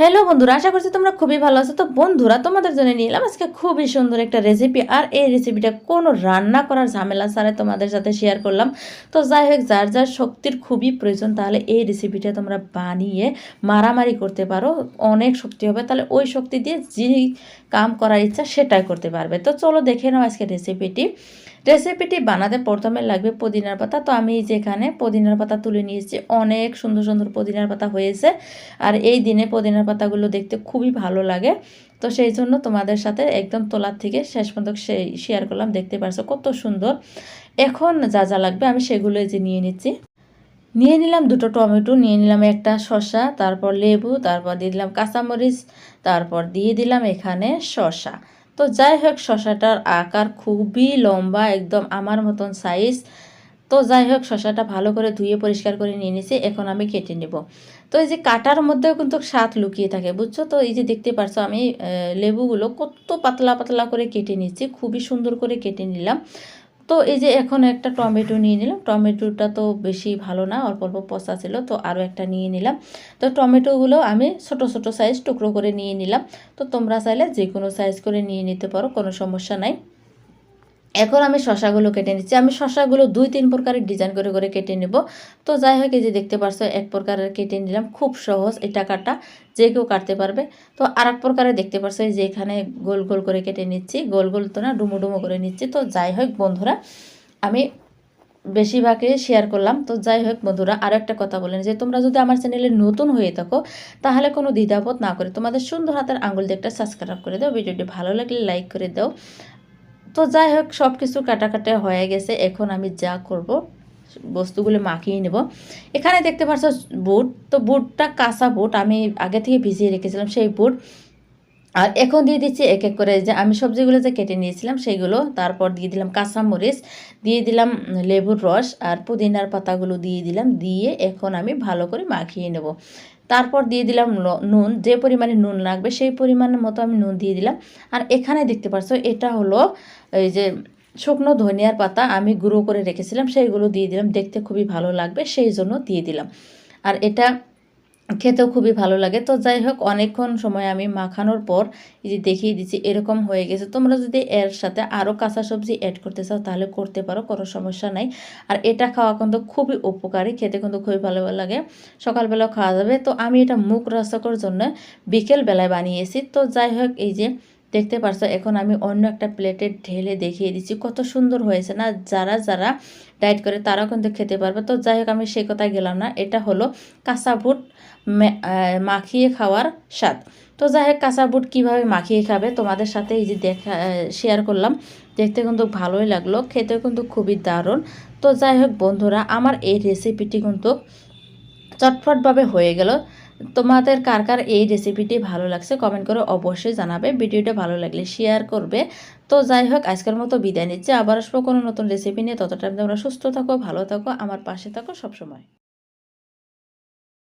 Hello বন্ধুরা, আশা করছি তোমরা খুবই ভালো আছো। তো বন্ধুরা, তোমাদের জন্য নিলাম আজকে খুবই সুন্দর একটা রেসিপি আর এই রেসিপিটা কোনো রান্না করার ঝামেলা ছাড়াই তোমাদের সাথে শেয়ার করলাম। তো যাই হোক, যার যার শক্তির খুবই প্রয়োজন, তাহলে এই রেসিপিটা তোমরা বানিয়ে মারামারি করতে পারো। অনেক শক্তি হবে, তাহলে ওই শক্তি দিয়ে যে কাম করার ইচ্ছা সেটাই করতে পারবে। তো চলো দেখে নাও আজকে রেসিপিটি রেসিপিটি বানাতে প্রথমে লাগবে পুদিনার পাতা। তো আমি যেখানে পুদিনার পাতা তুলে নিয়েছি। অনেক সুন্দর সুন্দর পুদিনার পাতা হয়েছে। আর এই দিনে পুদিনার পাতাগুলো দেখতে খুবই ভালো লাগে। তো সেই জন্য তোমাদের সাথে একদম তোলার থেকে শেষ পর্যন্ত শেয়ার করলাম, দেখতে পারছ কত সুন্দর। এখন যা যা লাগবে আমি সেগুলো যে নিয়ে নিচ্ছি। নিয়ে নিলাম দুটো টমেটো, নিয়ে নিলাম একটা শসা, তারপর লেবু, তারপর দিয়ে দিলাম কাঁচামরিচ, তারপর দিয়ে দিলাম এখানে শসা। তো যাই হোক, শসাটার আকার খুবই লম্বা, একদম আমার মতন সাইজ তো যাই হোক, শসাটা ভালো করে ধুয়ে পরিষ্কার করে নিয়ে নিয়েছি, এখন আমি কেটে নেব। তো এই যে কাটার মধ্যেও কিন্তু স্বাদ লুকিয়ে থাকে, বুঝছ? তো এই যে দেখতে পারছ, আমি লেবুগুলো কত পাতলা পাতলা করে কেটে নিচ্ছি, খুবই সুন্দর করে কেটে নিলাম। তো এই যে এখন একটা টমেটো নিয়ে নিলাম, টমেটোটা তো বেশি ভালো না, অল্প অল্প পচা ছিল, তো আরও একটা নিয়ে নিলাম। তো টমেটোগুলো আমি ছোট ছোট সাইজ টুকরো করে নিয়ে নিলাম, তো তোমরা চাইলে যে কোনো সাইজ করে নিয়ে নিতে পারো, কোনো সমস্যা নাই। এখন আমি শশাগুলো কেটে নিচ্ছি। আমি শশাগুলো দুই, তিন প্রকারের ডিজাইন করে করে কেটে নেব। তো যাই হোক, এই যে দেখতে পারছ, এক প্রকারের কেটে নিলাম। খুব সহজ এটা কাটা যে কেউ কাটতে পারবে। তো আর এক প্রকারে দেখতে পারছ যে এখানে গোল গোল করে কেটে নিচ্ছি। গোল গোল তো না, ডুমো ডুমো করে নিচ্ছি। তো যাই হোক, বন্ধুরা, আমি বেশিরভাগই শেয়ার করলাম। তো যাই হোক, বন্ধুরা আরও একটা কথা বলেন যে, তোমরা যদি আমার চ্যানেলে নতুন হয়ে থাকো, তাহলে কোনো দ্বিধাবোধ না করে তোমাদের সুন্দর হাতের আঙুল দিয়ে একটা সাবস্ক্রাইব করে দাও। ভিডিওটি ভালো লাগলে লাইক করে দাও। তো যাই হোক সব কিছু কাটাকাটা হয়ে গেছে। এখন আমি যা করব, বস্তুগুলো মাখিয়ে নেব। এখানে দেখতে পাচ্ছ বুট। তো বুটটা কাঁচা বুট। আমি আগে থেকে ভিজিয়ে রেখেছিলাম সেই বুট। আর এখন দিয়ে দিচ্ছি এক এক করে যে আমি সবজিগুলো যে কেটে নিয়েছিলাম, সেইগুলো তারপর দিয়ে দিলাম কাঁচামরিচ, দিয়ে দিলাম লেবুর রস আর পুদিনার পাতাগুলো দিয়ে দিলাম, দিয়ে এখন আমি ভালো করে মাখিয়ে নেব। তারপর দিয়ে দিলাম নুন, যে পরিমাণে নুন লাগবে সেই পরিমাণের মতো আমি নুন দিয়ে দিলাম। আর এখানে দেখতে পাচ্ছ এটা হলো এই যে শুকনো ধনিয়ার পাতা আমি গুঁড়ো করে রেখেছিলাম, সেইগুলো দিয়ে দিলাম, দেখতে খুবই ভালো লাগবে, সেই জন্য দিয়ে দিলাম। আর এটা খেতেও খুবই ভালো লাগে। তো যাই হোক অনেকক্ষণ সময় আমি মাখানোর পর এই যে দেখিয়ে দিচ্ছি, এরকম হয়ে গেছে। তোমরা যদি এর সাথে আরও কাঁচা সবজি অ্যাড করতে চাও, তাহলে করতে পারো, কোনো সমস্যা নাই। আর এটা খাওয়া কিন্তু খুবই উপকারী, খেতে কিন্তু খুবই ভালো লাগে। সকালবেলাও খাওয়া যাবে। তো আমি এটা মুখ রসকর জন্য বিকেল বেলায় বানিয়েছি। তো যাই হোক এই যে দেখতে পারছ, এখন আমি অন্য একটা প্লেটে ঢেলে দেখিয়ে দিচ্ছি। কত সুন্দর হয়েছে না? যারা যারা ডায়েট করে তারাও কিন্তু খেতে পারবে। তো যাই হোক, আমি সে কথায় গেলাম না। এটা হলো কাঁচা বুট মাখিয়ে খাওয়ার স্বাদ। তো যাই হোক, কাঁচা বুট কীভাবে মাখিয়ে খাবে তোমাদের সাথে এই যে দেখা শেয়ার করলাম। দেখতে কিন্তু ভালোই লাগল, খেতেও কিন্তু খুবই দারুণ। তো যাই হোক বন্ধুরা, আমার এই রেসিপিটি কিন্তু চটফটভাবে হয়ে গেল। তোমাদের কার কার এই রেসিপিটি ভালো লাগছে কমেন্ট করে অবশ্যই জানাবে। ভিডিওটা ভালো লাগলে শেয়ার করবে। তো যাই হোক, আজকের মতো বিদায় নিচ্ছে। আবার আসব কোনো নতুন রেসিপি নিয়ে। ততটা তোমরা সুস্থ থাকো, ভালো থাকো, আমার পাশে থাকো সবসময়।